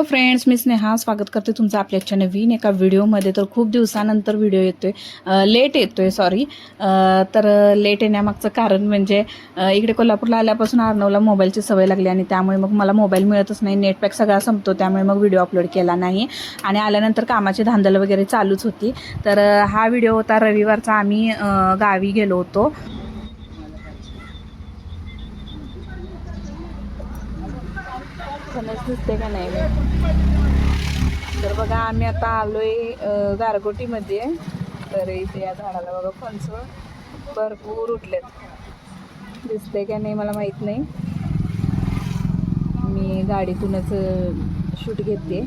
Hello friends मी स्नेहा. स्वागत करते तुमचं आपल्याच्या नवीन एका व्हिडिओमध्ये. तर खूप दिवसानंतर व्हिडिओ येतो आहे लेट येतो आहे सॉरी तर लेट येण्यामागचं कारण म्हणजे इकडे कोल्हापूरला आल्यापासून अर्णवला मोबाईलची सवय लागली आणि त्यामुळे मग मला मोबाईल मिळतच नाही. नेटपॅक सगळा संपतो त्यामुळे मग व्हिडिओ अपलोड केला नाही. आणि आल्यानंतर कामाची धांदल वगैरे चालूच होती. तर हा व्हिडिओ होता रविवारचा. आम्ही गावी गेलो होतो. फणस दिसते का नाही तर बघा आम्ही आता आलोय गारगोटीमध्ये. तर इथे या झाडाला बघा फणस भरपूर उठलेत. दिसते का नाही मला माहीत नाही. मी गाडीतूनच शूट घेते.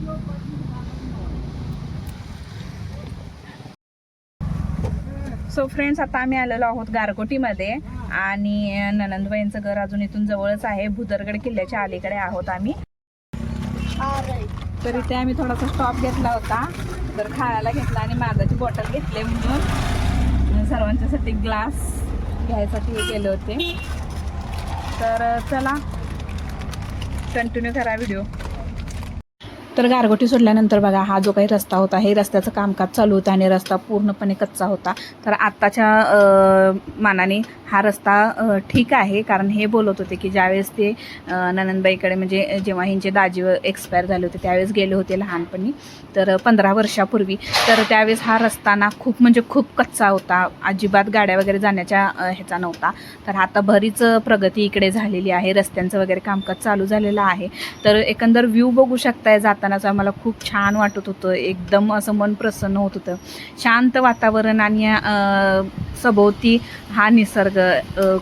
सो फ्रेंड्स आता आम्ही आलेलो आहोत गारगोटीमध्ये आणि ननंदबाईंचं घर अजून इथून जवळच आहे. भुदरगड किल्ल्याच्या अलीकडे आहोत आम्ही. तर इथे आम्ही थोडासा स्टॉप घेतला होता. तर खायला घेतला आणि माझाची बॉटल घेतली म्हणून. सर्वांच्यासाठी ग्लास घ्यायसाठी हे केले होते. तर चला. कंटिन्यू करा व्हिडिओ तर गारगोटी सोडल्यानंतर बघा हा जो काही रस्ता होता हे रस्त्याचं कामकाज चालू होतं आणि रस्ता पूर्णपणे कच्चा होता. तर आत्ताच्या मानाने हा रस्ता ठीक आहे. कारण हे बोलत होते की ज्यावेळेस ते ननंदबाईकडे म्हणजे जेव्हा ह्यांचे दाजी एक्सपायर झाले होते त्यावेळेस गेले होते लहानपणी. तर पंधरा वर्षापूर्वी. तर त्यावेळेस हा रस्ता ना खूप म्हणजे खूप कच्चा होता. अजिबात गाड्या वगैरे जाण्याच्या ह्याचा नव्हता. तर आता बरीच प्रगती इकडे झालेली आहे. रस्त्यांचं वगैरे कामकाज चालू झालेलं आहे. तर एकंदर व्ह्यू बघू शकताय जातानाच आम्हाला खूप छान वाटत होतं. एकदम असं मन प्रसन्न होत होतं. शांत वातावरण आणि सभोवती हा निसर्ग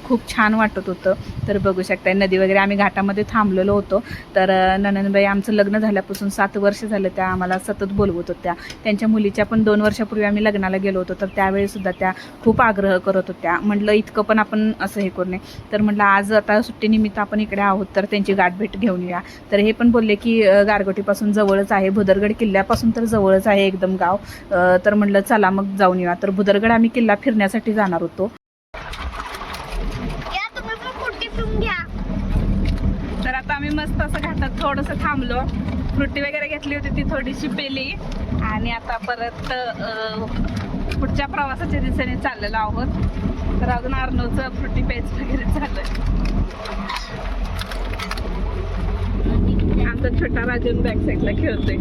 खूप छान वाटत होतं. तर बघू शकताय नदी वगैरे आम्ही घाटामध्ये थांबलेलो होतो. तर ननंदबाई आमचं लग्न झाल्यापासून सात वर्ष झालं त्या आम्हाला सतत बोलवत होत्या. त्यांच्या मुलीच्या पण दोन वर्षापूर्वी आम्ही लग्नाला गेलो होतो. तर त्यावेळीसुद्धा त्या खूप आग्रह करत होत्या. म्हटलं इतकं पण आपण असं हे करू नये. तर म्हटलं आज आता सुट्टीनिमित्त आपण इकडे आहोत. तर त्यांची गाठभेट घेऊन या तर हे पण बोलले की गारगोटीपासून जवळच आहे. भुदरगड किल्ल्यापासून तर जवळच आहे एकदम गाव. तर म्हटलं चला मग जाऊन येऊया. तर भुदरगड आम्ही किल्ला फिरण्यासाठी जाणार होतो. तर आता आम्ही मस्त असं घाटात थोडंसं थांबलो. फ्रुटी वगैरे घेतली होती ती थोडीशी पेली. आणि आता परत पुढच्या प्रवासाच्या दिशेने चाललेलो आहोत. तर अजून अर्नवचं फ्रुटी पेज वगैरे चाललंय आता छोटा राजन बॅक साईडला खेळतोय.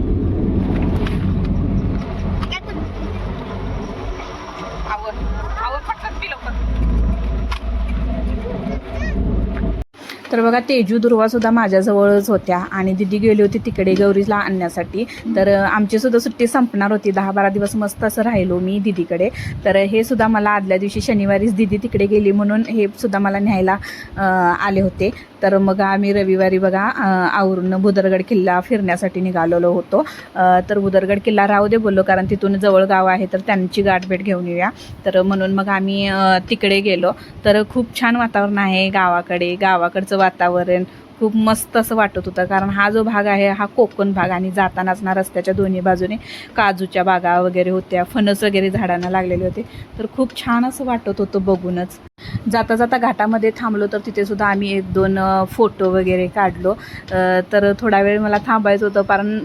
आवड आवड आवर. आवर पटकन पिलो पण तर बघा तेजू दुर्वा सुद्धा माझ्याजवळच होत्या आणि दिदी गेली होती तिकडे गौरीला आणण्यासाठी. तर आमचीसुद्धा आमची सुद्धा सुट्टी संपणार होती. दहा बारा दिवस मस्त असं राहिलो मी दिदीकडे. तर हे सुद्धा मला आदल्या दिवशी शनिवारीच दिदी तिकडे गेली म्हणून हे सुद्धा मला न्यायला आले होते. तर मग आम्ही रविवारी बघा आवरून भुदरगड किल्ला फिरण्यासाठी निघालेलो होतो. तर भुदरगड किल्ला राहू दे बोललो कारण तिथून जवळ गाव आहे तर त्यांची गाठभेट घेऊन येऊया. तर म्हणून मग आम्ही तिकडे गेलो. तर खूप छान वातावरण आहे गावाकडे. गावाकडचं वातावरण खूप मस्त असं वाटत होतं. कारण हा जो भाग आहे हा कोकण भाग आणि जातानाच ना रस्त्याच्या दोन्ही बाजूने काजूच्या बागा वगैरे होत्या फणस वगैरे झाडांना लागलेले होते. तर खूप छान असं वाटत होतं बघूनच. जाता जाता घाटामध्ये थांबलो तर तिथे सुद्धा आम्ही एक दोन फोटो वगैरे काढलो. तर थोडा वेळ मला थांबायचं होतं कारण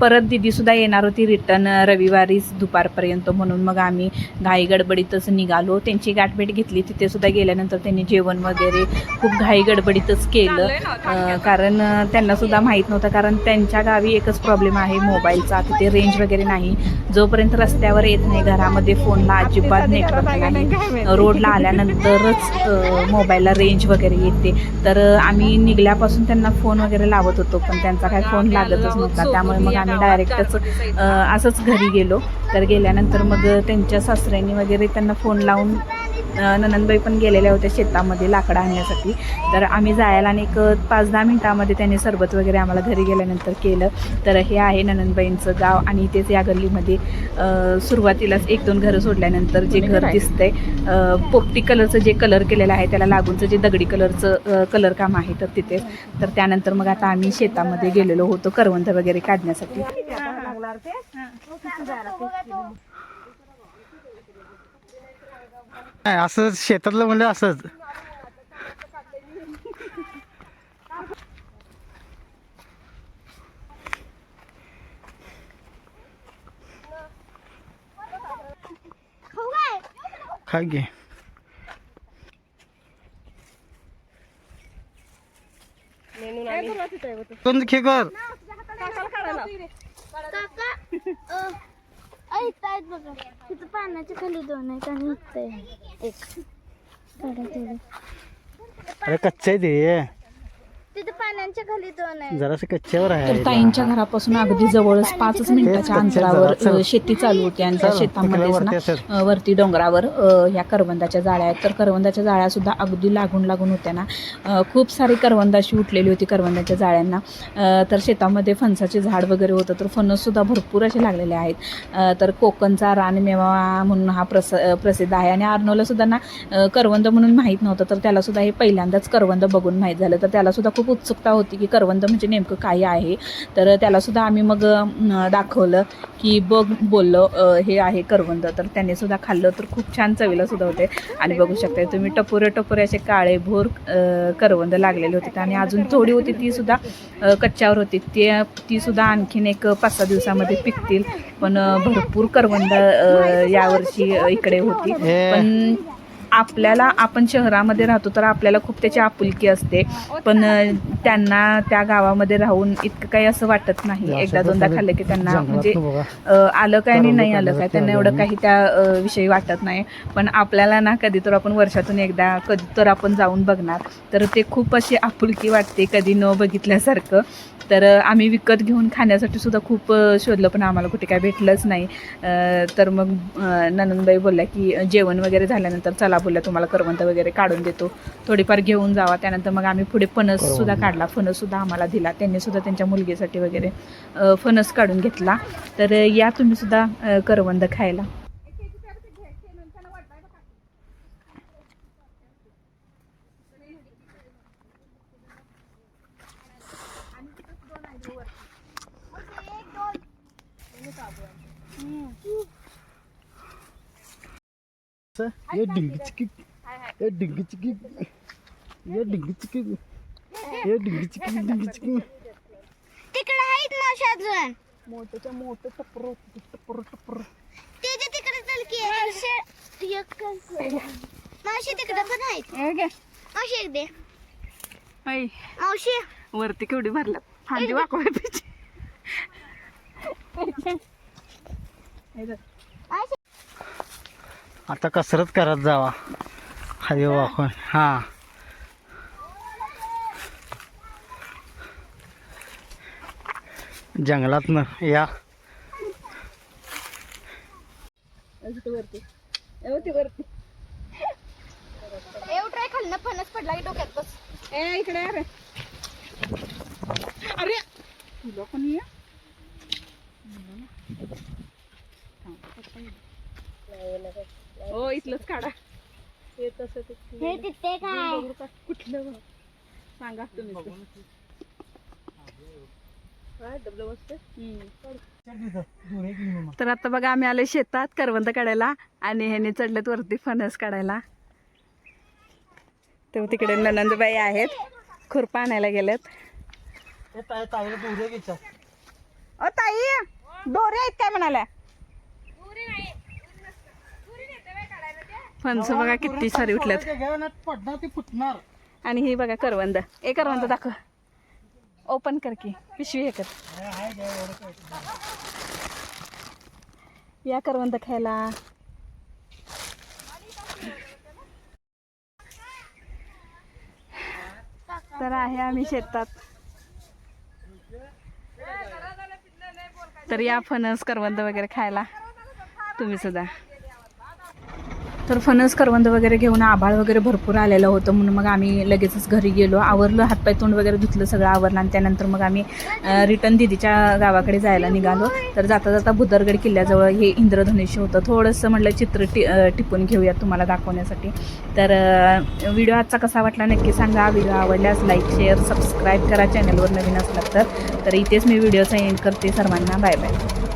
परत दिदीसुद्धा येणार होती रिटर्न रविवारीच दुपारपर्यंत म्हणून. मग आम्ही घाई गडबडीतच निघालो. त्यांची गाठभेट घेतली. तिथे सुद्धा गेल्यानंतर त्यांनी जेवण वगैरे खूप घाई गडबडीतच केलं. कारण अ, त्यांना सुद्धा माहीत नव्हतं. कारण त्यांच्या गावी एकच प्रॉब्लेम आहे मोबाईलचा. तिथे रेंज वगैरे नाही. जोपर्यंत रस्त्यावर येत नाही घरामध्ये फोनला अजिबात नेटवर्क नाही. रोडला आल्यानंतरच अ, मोबाईलला रेंज वगैरे येते. तर आम्ही निघल्यापासून त्यांना फोन वगैरे लावत होतो पण त्यांचा काही फोन लागतच नव्हता. त्यामुळे मग आम्ही डायरेक्टच असंच घरी गेलो. तर गेल्यानंतर मग त्यांच्या सासऱ्यांनी वगैरे त्यांना फोन लावून ननंदबाई पण गेलेल्या होत्या शेतामध्ये लाकडं आणण्यासाठी. तर आम्ही जायला आणि एक पाच दहा मिनिटामध्ये त्यांनी सरबत वगैरे आम्हाला घरी गेल्यानंतर केलं. तर हे आहे ननंदबाईंचं गाव आणि इथेच या गल्लीमध्ये सुरुवातीलाच एक दोन घरं सोडल्यानंतर जे घर दिसतंय पोपटी कलरचं जे कलर केलेलं आहे त्याला लागूनचं जे दगडी कलरचं कलर काम आहे तर तिथे. तर त्यानंतर मग आता आम्ही शेतामध्ये गेलेलो होतो करवंद वगैरे काढण्यासाठी. नाही असंच शेतातलं म्हणलं असंच. खा घे. खेकर बघा. तिथं पाण्याच्या खाली दोन आहेत आणि इथं आहे एक अरे कच्चे आहे ते तिथं पाण्याच्या खाली दोन आहेत जरासं कच्च्यावर आहे तर ताईंच्या घरापासून अगदी जवळच पाचच मिनिटाच्या अंतरावर जरा. चल. अ, शेती चालू होती आणि त्या चल, शेतामध्येच तिकडे ना वरती असेल. अ, वरती डोंगरावर अ, ह्या करवंदाच्या जाळ्या आहेत तर करवंदाच्या जाळ्या सुद्धा अगदी लागून लागून होत्या ना अ, खूप सारी करवंद अशी उठलेली होती करवंदाच्या जाळ्यांना अ, तर शेतामध्ये फणसाचे झाड वगैरे होतं तर फणस सुद्धा भरपूर असे लागलेले आहेत अ, तर कोकणचा रानमेवा म्हणून हा प्रस अ, प्रसिद्ध आहे आणि आर्नोला सुद्धा ना अ, करवंद म्हणून माहीत नव्हतं तर त्याला सुद्धा हे पहिल्यांदाच करवंद बघून माहीत झालं तर त्याला सुद्धा खूप उत्सुकता होती की करवंद म्हणजे नेमकं काय आहे. तर त्याला सुद्धा आम्ही मग दाखवलं की बघ बोललो हे आहे करवंद. तर त्याने सुद्धा खाल्लं तर खूप छान चवीला सुद्धा होते. आणि बघू शकता तुम्ही टपोरे टपोरे असे काळे भोर करवंद लागलेले होते. आणि अजून थोडी होती ती सुद्धा कच्च्यावर होती. ते ती सुद्धा आणखीन एक पाच सहा दिवसामध्ये पिकतील. पण भरपूर करवंद यावर्षी इकडे होती. पण आपल्याला आपण शहरामध्ये राहतो तर आपल्याला खूप त्याची आपुलकी असते. पण त्यांना त्या गावामध्ये राहून इतकं काही असं वाटत नाही. एकदा दोनदा खाल्लं की त्यांना म्हणजे आलं काय आणि नाही आलं काय त्यांना एवढं काही त्या विषयी वाटत नाही. पण आपल्याला ना कधी तर आपण वर्षातून एकदा कधी तर आपण जाऊन बघणार. तर ते खूप अशी आपुलकी वाटते कधी न बघितल्यासारखं. तर आम्ही विकत घेऊन खाण्यासाठी सुद्धा खूप शोधलं. पण आम्हाला कुठे काय भेटलंच नाही. तर मग अ, ननंदबाई बोलल्या की जेवण वगैरे झाल्यानंतर चला बोलल्या तुम्हाला करवंद वगैरे काढून देतो. थोडीफार घेऊन जावा. त्यानंतर मग आम्ही पुढे फणस सुद्धा करवंद. काढला. फणस सुद्धा आम्हाला दिला. त्यांनी सुद्धा त्यांच्या मुलगीसाठी वगैरे फणस काढून घेतला. तर या तुम्ही सुद्धा करवंद खायला. ये डिंगी चिकी ये डिंगी चिकी ये डिंगी चिकी ये डिंगी चिकी डिंगी चिकी। तिकडे आहेत मावशी अजून. मोठं मोठं टपर टपर टपर. त्याच्या तिकडे चल की मावशी. मावशी तिकडे पण आहेत. मावशी एक दे. मावशी. वरती केवढी भरल्यात फांदी वाकवाय पाहिजे. आता कसरत करत जावा. हरे वाकून हां. जंगलातनं या. ट्राय फणस पडला की डोक्यात बस. ए इकडे अरे अरे तुला पण ये इथलंच काढा. हे तसं ते हे तिथे काय? बघू का? कुठलं बघ. सांगा तुम्ही तर आता बघा आम्ही आले शेतात करवंद काढायला आणि ह्याने चढलेत वरती फणस काढायला. तर तिकडे ननंदबाई आहेत. खुरपा आणायला गेलेत. ओ ताई दोरे आहेत काय म्हणाल्या? फणस बघा किती सारी उठल्यात. पडणार ती फुटणार. आणि ही बघा करवंद. ए करवंद दाखव. ओपन कर की पिशवी हे कर. या करवंद खायला. तर आहे आम्ही शेतात. तर या फणस करवंद वगैरे खायला. तुम्ही सुद्धा. तर फणस करवंद वगैरे घेऊन आभाळ वगैरे भरपूर आलेलं होतं म्हणून मग आम्ही लगेचच घरी गेलो. आवरलं हातपाय तोंड वगैरे धुतलं सगळं आवरलं आणि त्यानंतर मग आम्ही रिटर्न दिदीच्या गावाकडे जायला निघालो. तर जाता जाता भुदरगड किल्ल्याजवळ हे इंद्रधनुष्य होतं. थोडंसं म्हटलं चित्र टि टिपून घेऊयात तुम्हाला दाखवण्यासाठी. तर व्हिडिओ आजचा कसा वाटला नक्की सांगा. व्हिडिओ आवडल्यास लाईक शेअर सबस्क्राईब करा. चॅनलवर नवीन असलात तर तर इथेच मी व्हिडिओचा एंड करते. सर्वांना बाय बाय.